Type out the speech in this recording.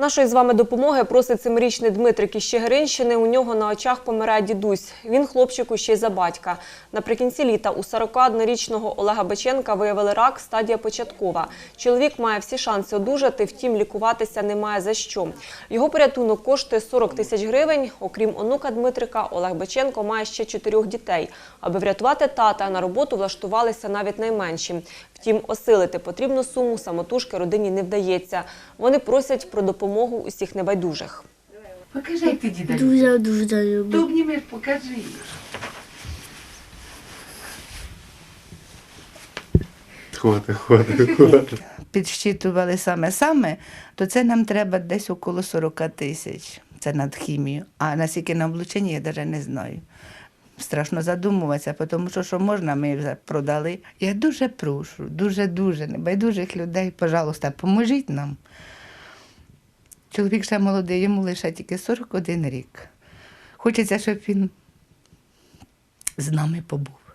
Нашої з вами допомоги просить семирічний Дмитрик із Чигиринщини. У нього на очах помирає дідусь. Він хлопчику ще й за батька. Наприкінці літа у 41-річного Олега Беченка виявили рак, стадія початкова. Чоловік має всі шанси одужати, втім лікуватися немає за що. Його порятунок коштує 40 тисяч гривень. Окрім онука Дмитрика, Олег Беченко має ще чотирьох дітей. Аби врятувати тата, на роботу влаштувалися навіть найменші. Втім, осилити потрібну суму самотужки родині не вдається. Вони просять про допомогу усіх небайдужих. Покажи, як ти діда. Дуже дуже люблю. обнімеш, покажи. Хвати, хвати, хвати. підсчитували саме-саме, то це нам треба десь около 40 тисяч. Це над хімію. А наскільки на облучення, я навіть не знаю. Страшно задумуватися, тому що що можна, ми вже продали. Я дуже прошу, дуже-дуже небайдужих людей, пожалуйста, поможіть нам. Чоловік ще молодий, йому лише тільки 41 рік. Хочеться, щоб він з нами побув.